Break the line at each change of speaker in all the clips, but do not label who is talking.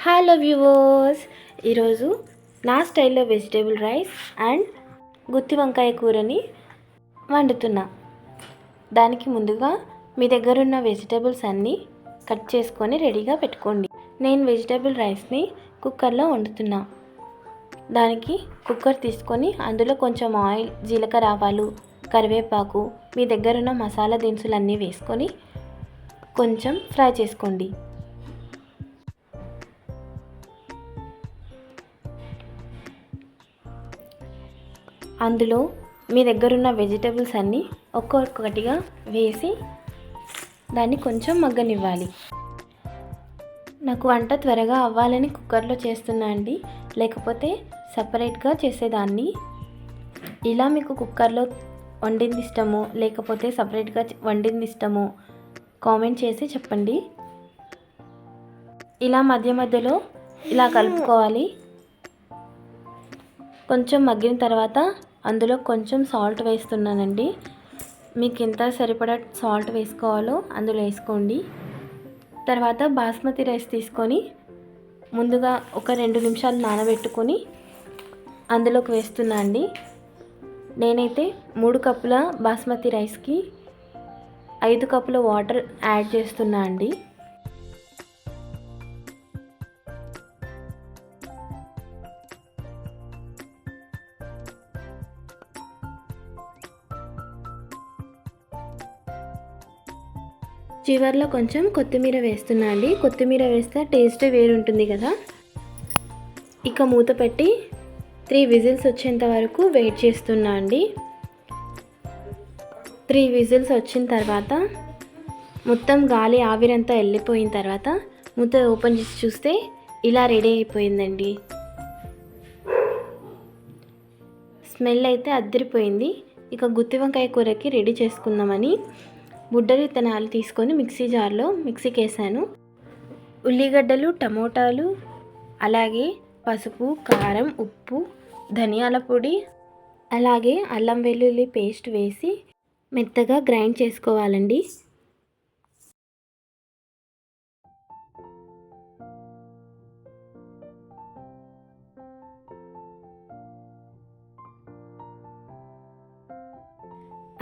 Hello viewers ఈరోజు నా స్టైల్లో వెజిటేబుల్ రైస్ అండ్ గుత్తి వంకాయ కూరని వండుతున్నా. దానికి ముందుగా మీ దగ్గర ఉన్న వెజిటేబుల్స్ అన్నీ కట్ చేసుకొని రెడీగా పెట్టుకోండి. నేను వెజిటేబుల్ రైస్ని కుక్కర్లో వండుతున్నా. దానికి కుక్కర్ తీసుకొని అందులో కొంచెం ఆయిల్ జీలకర్ర ఆవాలు కరివేపాకు మీ దగ్గర ఉన్న మసాలా దినుసులన్నీ వేసుకొని కొంచెం ఫ్రై చేసుకోండి. అందులో మీ దగ్గర ఉన్న వెజిటబుల్స్ అన్నీ ఒక్కొక్కటిగా వేసి దాన్ని కొంచెం మగ్గనివ్వాలి. నాకు వంట త్వరగా అవ్వాలని కుక్కర్లో చేస్తున్నా అండి. లేకపోతే సపరేట్గా చేసేదాన్ని. ఇలా మీకు కుక్కర్లో వండింది ఇష్టమో లేకపోతే సపరేట్గా వండింది ఇష్టమో కామెంట్ చేసి చెప్పండి. ఇలా మధ్య మధ్యలో ఇలా కలుపుకోవాలి. కొంచెం మగ్గిన తర్వాత అందులో కొంచెం సాల్ట్ వేస్తున్నానండి. మీకు ఎంత సరిపడా సాల్ట్ వేసుకోవాలో అందులో వేసుకోండి. తర్వాత బాస్మతి రైస్ తీసుకొని ముందుగా ఒక రెండు నిమిషాలు నానబెట్టుకొని అందులోకి వేస్తున్నా అండి. నేనైతే మూడు కప్పుల బాస్మతి రైస్కి ఐదు కప్పుల వాటర్ యాడ్ చేస్తున్నా అండి. చివరిలో కొంచెం కొత్తిమీర వేస్తున్నా అండి. కొత్తిమీర వేస్తే టేస్ట్ వేరుంటుంది కదా. ఇక మూత పెట్టి త్రీ విజిల్స్ వచ్చేంత వరకు వెయిట్ చేస్తున్నా అండి. త్రీ విజిల్స్ వచ్చిన తర్వాత మొత్తం గాలి ఆవిరంతా వెళ్ళిపోయిన తర్వాత మూత ఓపెన్ చేసి చూస్తే ఇలా రెడీ అయిపోయిందండి. స్మెల్ అయితే అద్దరిపోయింది ఇక గుత్తి వంకాయ కూరకి రెడీ చేసుకుందామని బుడ్డలు విత్తనాలు తీసుకొని మిక్సీ జార్లో మిక్సీకి వేసాను ఉల్లిగడ్డలు టమోటాలు అలాగే పసుపు కారం ఉప్పు ధనియాల పొడి అలాగే అల్లం వెల్లుల్లి పేస్ట్ వేసి మెత్తగా గ్రైండ్ చేసుకోవాలండి.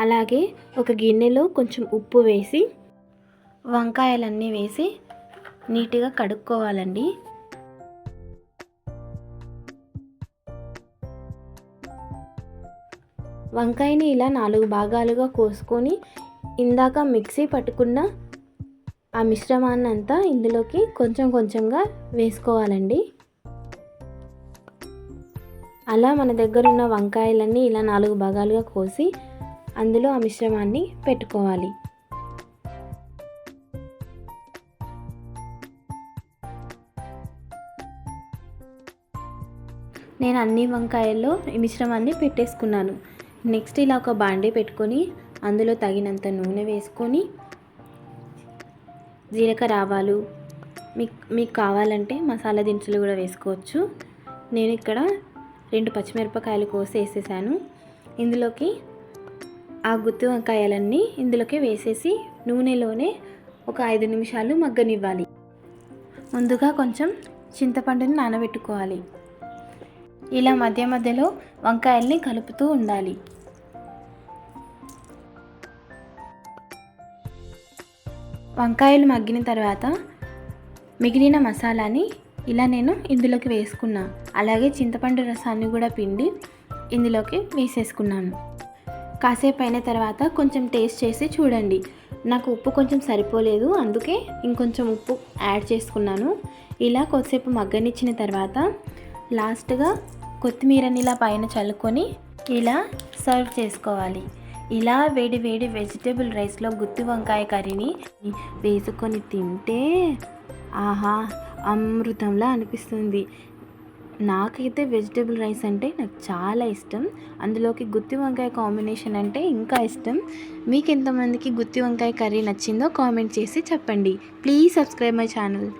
అలాగే ఒక గిన్నెలో కొంచెం ఉప్పు వేసి వంకాయలన్నీ వేసి నీట్గా కడుక్కోవాలండి. వంకాయని ఇలా నాలుగు భాగాలుగా కోసుకొని ఇందాక మిక్సీ పట్టుకున్న ఆ మిశ్రమాన్ని అంతా ఇందులోకి కొంచెం కొంచెంగా వేసుకోవాలండి. అలా మన దగ్గర ఉన్న వంకాయలన్నీ ఇలా నాలుగు భాగాలుగా కోసి అందులో ఆ మిశ్రమాన్ని పెట్టుకోవాలి. నేను అన్ని వంకాయల్లో ఈ మిశ్రమాన్ని పెట్టేసుకున్నాను. నెక్స్ట్ ఇలా ఒక బాండీ పెట్టుకొని అందులో తగినంత నూనె వేసుకొని జీలకర్ర ఆవాలు మీకు మీకు కావాలంటే మసాలా దినుసులు కూడా వేసుకోవచ్చు. నేను ఇక్కడ రెండు పచ్చిమిరపకాయలు కోసి వేసేసాను ఇందులోకి ఆ గుత్తి వంకాయలన్నీ ఇందులోకి వేసేసి నూనెలోనే ఒక ఐదు నిమిషాలు మగ్గనివ్వాలి. ముందుగా కొంచెం చింతపండుని నానబెట్టుకోవాలి. ఇలా మధ్య మధ్యలో వంకాయల్ని కలుపుతూ ఉండాలి. వంకాయలు మగ్గిన తర్వాత మిగిలిన మసాలాని ఇలా నేను ఇందులోకి వేసుకున్నా. అలాగే చింతపండు రసాన్ని కూడా పిండి ఇందులోకి వేసేసుకున్నాను. కాసేపు అయిన తర్వాత కొంచెం టేస్ట్ చేసి చూడండి. నాకు ఉప్పు కొంచెం సరిపోలేదు అందుకే ఇంకొంచెం ఉప్పు యాడ్ చేసుకున్నాను. ఇలా కొద్దిసేపు మగ్గనిచ్చిన తర్వాత లాస్ట్గా కొత్తిమీరని ఇలా పైన చల్లుకొని ఇలా సర్వ్ చేసుకోవాలి. ఇలా వేడి వేడి వెజిటేబుల్ రైస్లో గుత్తి వంకాయ కర్రీని వేసుకొని తింటే ఆహా అమృతంలా అనిపిస్తుంది. నాకైతే వెజిటేబుల్ రైస్ అంటే నాకు చాలా ఇష్టం. అందులోకి గుత్తి వంకాయ కాంబినేషన్ అంటే ఇంకా ఇష్టం. మీకు ఎంతమందికి గుత్తి వంకాయ కర్రీ నచ్చిందో కామెంట్ చేసి చెప్పండి. Please subscribe my channel.